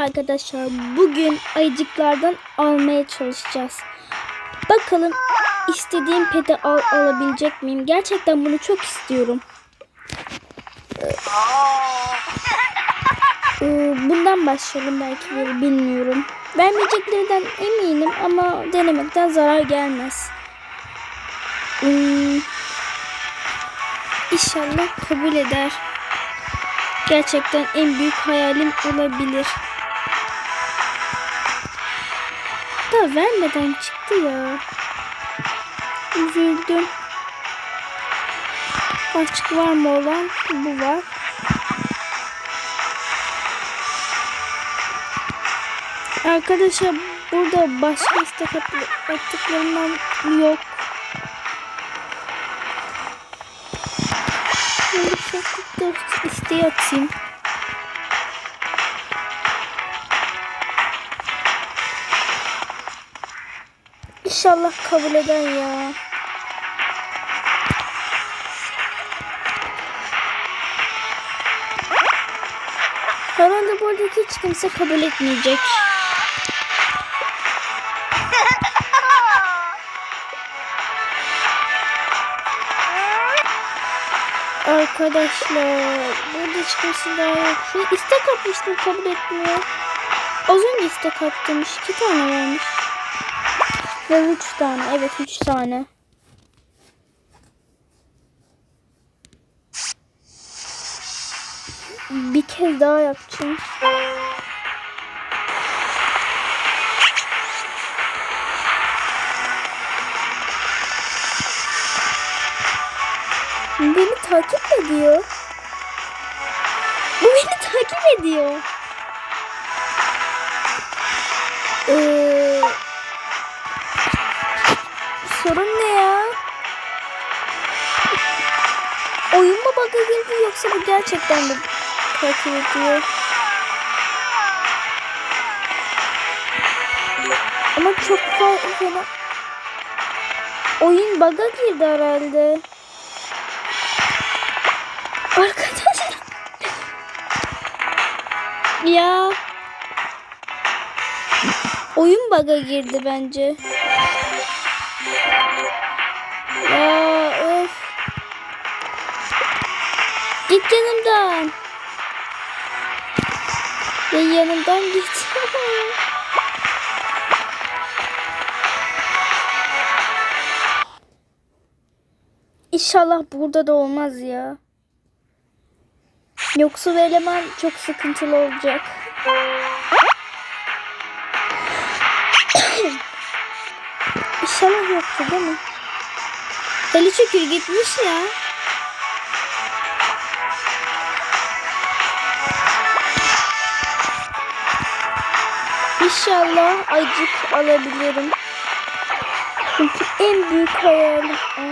Arkadaşlar bugün ayıcıklardan almaya çalışacağız. Bakalım istediğim peti al alabilecek miyim? Gerçekten bunu çok istiyorum. Ee, Bundan başlayalım belki böyle bilmiyorum. Vermeyeceklerinden eminim ama denemekten zarar gelmez. Hmm, İnşallah kabul eder. Gerçekten en büyük hayalim olabilir. Vermeden çıktı ya. Üzüldüm. Başka var mı olan? Bu var. Arkadaşlar burada başka istek at- attıklarından yok. Şimdi da isteği atayım. İnşallah kabul eder ya. Herhalde bu arada hiç kimse kabul etmeyecek. Arkadaşlar burada kimse daha yok. Şu istek atmıştım kabul etmiyor. Az önce istek attım. iki tane vermiş. Ve üç tane. Evet üç tane. Bir kez daha yapacağım. Beni takip ediyor. Bu beni takip ediyor. Ee, bug'a girdi yoksa bu gerçekten mi takip ediyor? Ama çok fazla oyun bug'a girdi herhalde. Arkadaşlar. Ya. Oyun bug'a girdi bence. Ya Git yanımdan. Ya yanımdan git. İnşallah burada da olmaz ya. Yoksa bu eleman çok sıkıntılı olacak. İnşallah yoktur değil mi? Deli şükür gitmiş ya. İnşallah acık alabilirim. Çünkü en büyük hayalim o.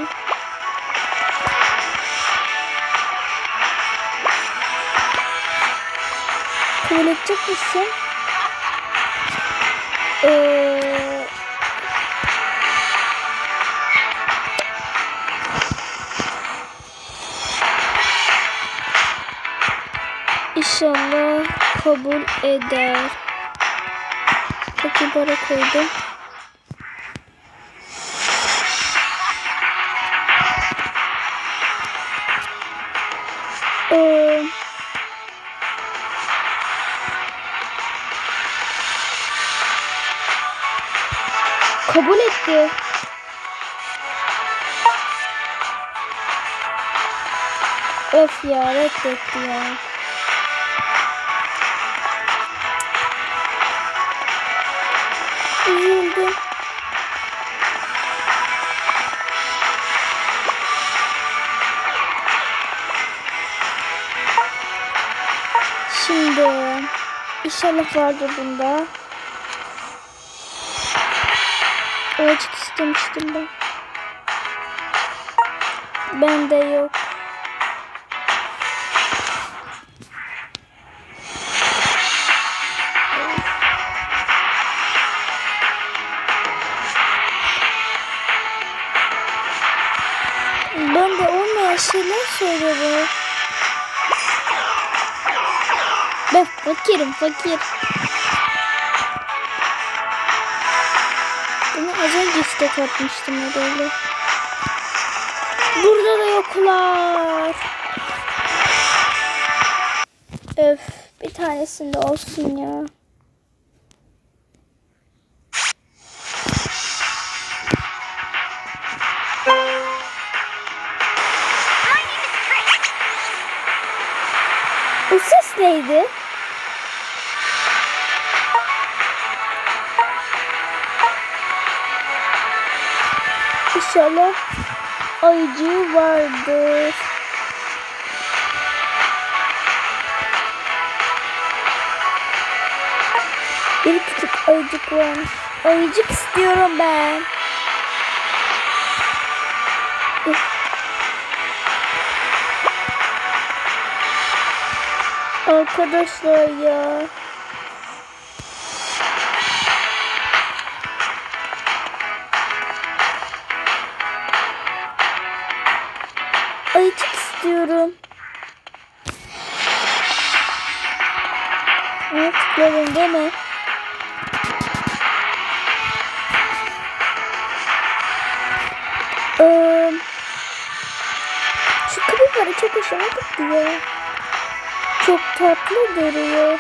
Kabul edecek misin? Ee, İnşallah kabul eder. Peki para koydum. Ee, kabul etti. Öf ya reddetti ya. Üzüldüm. Şimdi inşallah vardır bunda. Açık istemiştim ben. Bende yok. Fakirim fakir. Bunu az önce istek atmıştım öyle. Burada da yoklar. Öf bir tanesinde olsun ya. Bir küçük ayıcık varmış. Ayıcık istiyorum ben. Arkadaşlar ya. Ee, şu kapibara çok hoşuma gitti ya. Çok tatlı duruyor.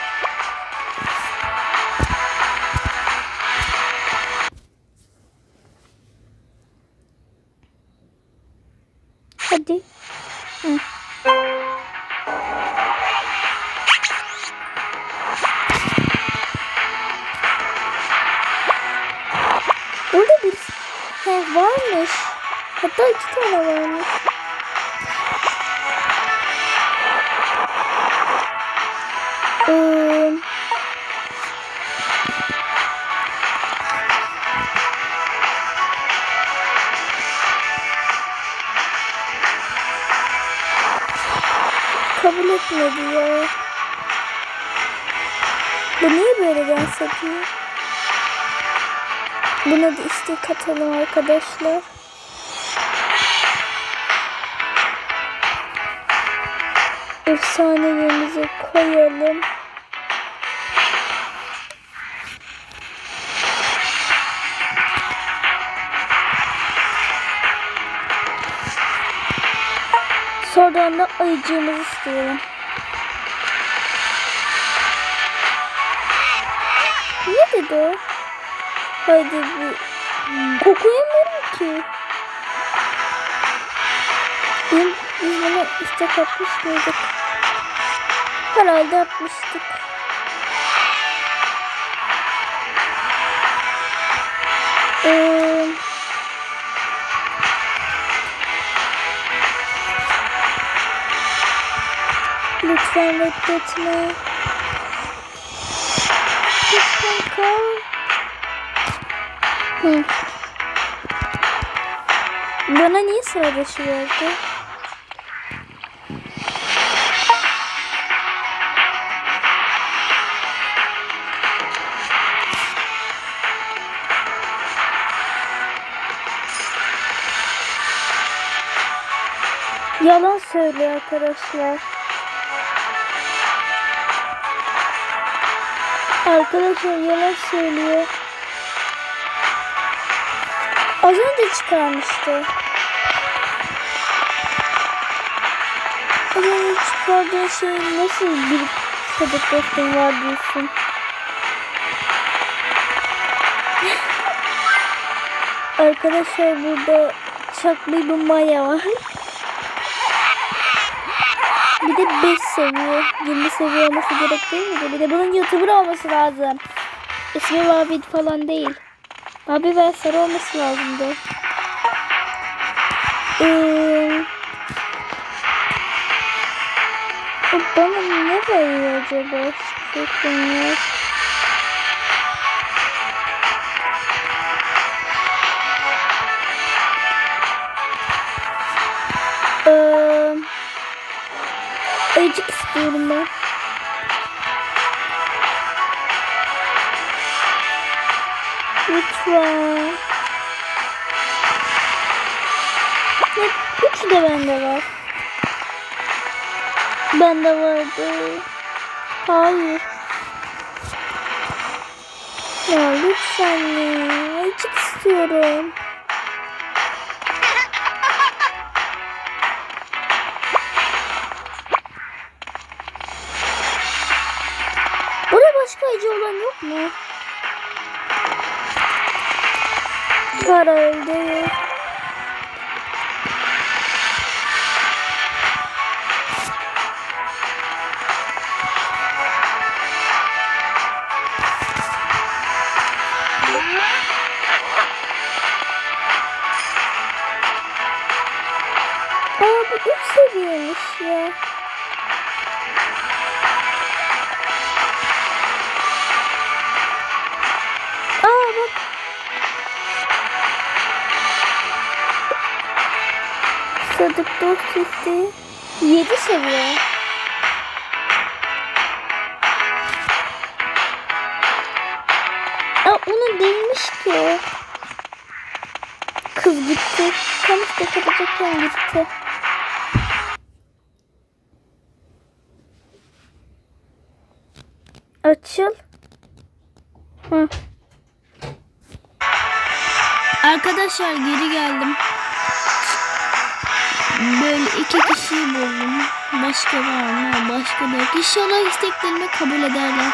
Ee, kabul etmedi ya. Bu niye böyle dans ediyor? Buna da istek atalım arkadaşlar. Efsanelerimizi koyalım. Sonra da ayıcığımızı. Ne dedi o? Hadi bir kokuyamıyorum ki. Biz, biz bunu istek atmış mıydık? Herhalde atmıştık. Ee, lütfen reddetme. Lütfen kal. Hı. Bana niye sıra dışı verdi? Yalan söylüyor arkadaşlar. Arkadaşlar yalan söylüyor. Az önce çıkarmıştı. Az önce çıkardığı şey nasıl bir sadık dostum var diyorsun. Arkadaşlar burada çaklı bir maya var. Bir de 5 seviye. 20 seviye olması gerek değil mi? Bir de bunun YouTuber olması lazım. İsmi Vabid falan değil. Abi ve sarı olması lazımdı. Ee, bana ne veriyor acaba? Hiçbir fikrim yok. Ayıcık istiyorum ben. Lütfen. Hep üç de bende var. Bende vardı. Hayır. Ya lütfen ya. Ayıcık istiyorum. Herhalde yok. Aa bu. Sadık dost isteği. Yedi seviye. Aa onun değilmiş ki. Kız gitti. Tam işte kalacakken gitti. Açıl. Hı. Arkadaşlar geri geldim. Böyle iki kişiyi buldum. Başka var mı? Başka da yok. İnşallah isteklerimi kabul ederler.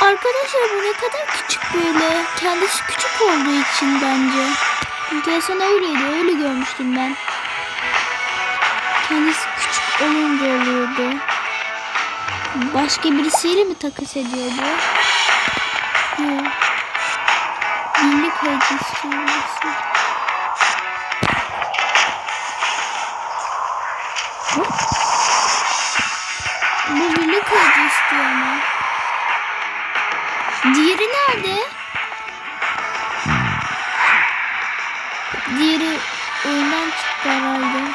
Arkadaşlar bu ne kadar küçük böyle. Kendisi küçük olduğu için bence. Jason öyleydi. Öyle görmüştüm ben. Kendisi küçük olunca oluyordu. Başka birisiyle mi takas ediyordu? Yok. Birlik kayıcı istiyor. Bu birlik kayıcı istiyor ama. Diğeri nerede? Diğeri oyundan çıktı herhalde.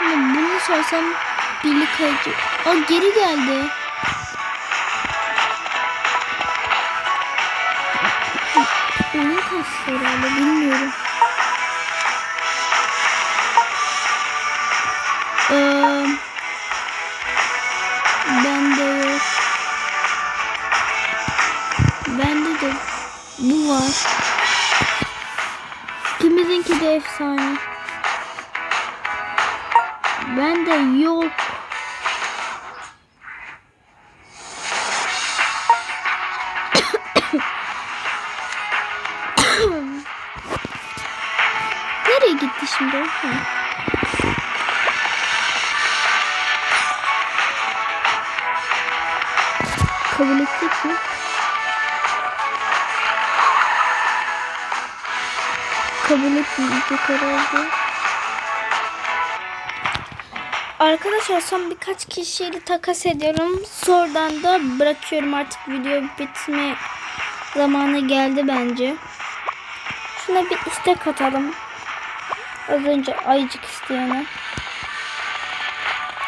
Ama bunu sorsam birlik kayıcı. Aa geri geldi. Oyun kastı herhalde bilmiyorum. Kimizinki de efsane. Bende yok. Nereye gitti şimdi? Ha. Kabul etmeyecek herhalde. Arkadaşlar son birkaç kişiyle takas ediyorum. Sonradan da bırakıyorum artık video bitme zamanı geldi bence. Şuna bir istek atalım. Az önce ayıcık isteyene.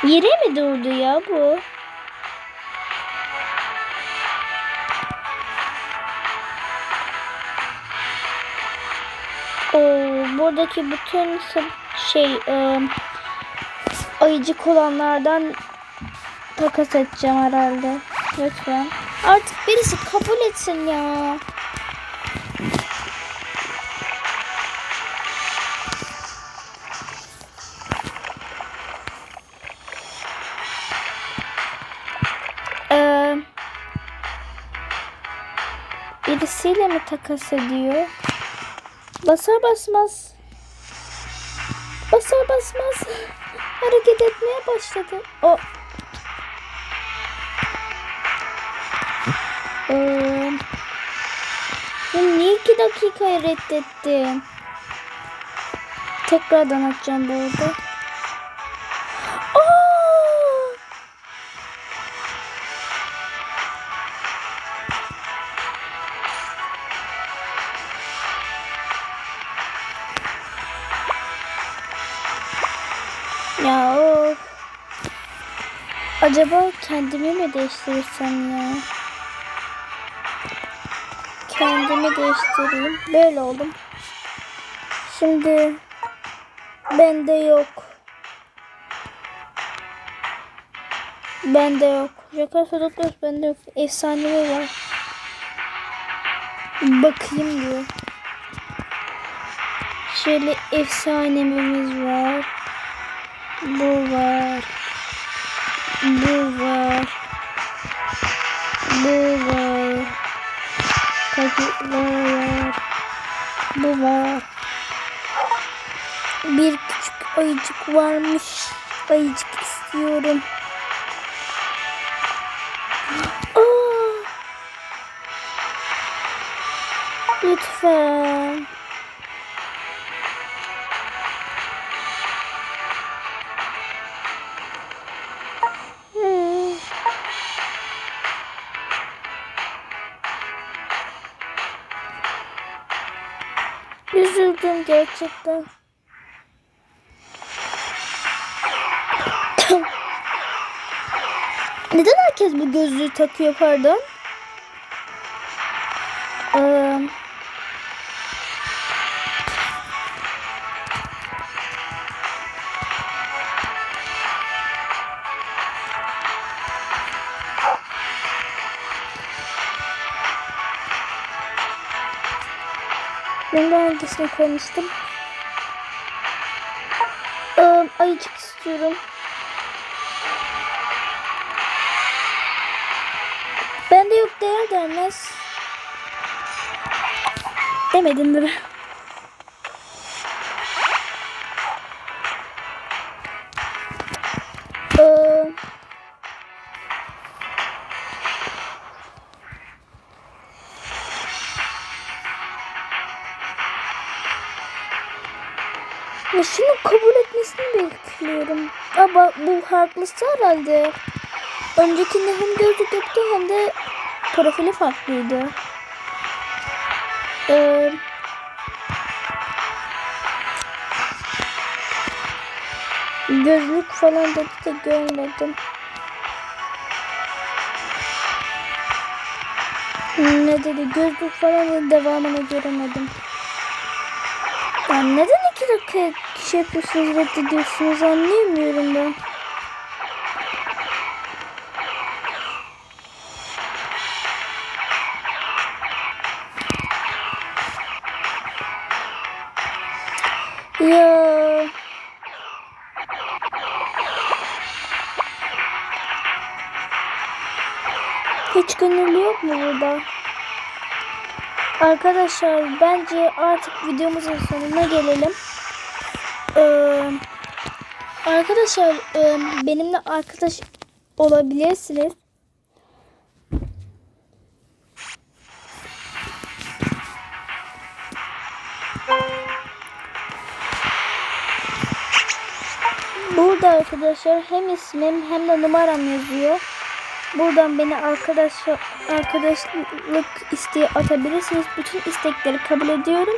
Yere mi durdu ya bu? Buradaki bütün şey e, ayıcık olanlardan takas edeceğim herhalde. Lütfen. Artık birisi kabul etsin ya. Ee, birisiyle mi takas ediyor? Basar basmaz. Basar basmaz. Hareket etmeye başladı. O. Ee, niye iki dakikayı reddettim? Tekrardan atacağım bu arada. Acaba kendimi mi değiştirirsem ya? Kendimi değiştireyim. Böyle oldum. Şimdi bende yok. Bende yok. Joker Sodoklos bende yok. Efsanevi var. Bakayım diyor. Şöyle efsanemimiz var. Bu var. Bu var. Bu var. Var. Bir küçük ayıcık varmış. Ayıcık istiyorum. Aa! Lütfen. Üzüldüm gerçekten. Neden herkes bu gözlüğü takıyor pardon? Hangisini koymuştum? Ee, ayıcık istiyorum. Bende yok değer denmez. Demedim mi? Kabul etmesini bekliyorum. Ama bu farklısı herhalde. Öncekinde hem gözlük yoktu hem de profili farklıydı. Ee, gözlük falan dedi de görmedim. Ne dedi? Gözlük falan dedi devamını göremedim. Ya neden iki dakika şey yapıyorsunuz reddediyorsunuz anlayamıyorum ben. Ya. Hiç gönüllü yok mu burada? Arkadaşlar bence artık videomuzun sonuna gelelim. Arkadaşlar e, benimle arkadaş olabilirsiniz. Burada arkadaşlar hem ismim hem de numaram yazıyor. Buradan beni arkadaş arkadaşlık isteği atabilirsiniz. Bütün istekleri kabul ediyorum.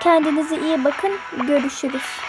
Kendinize iyi bakın. Görüşürüz.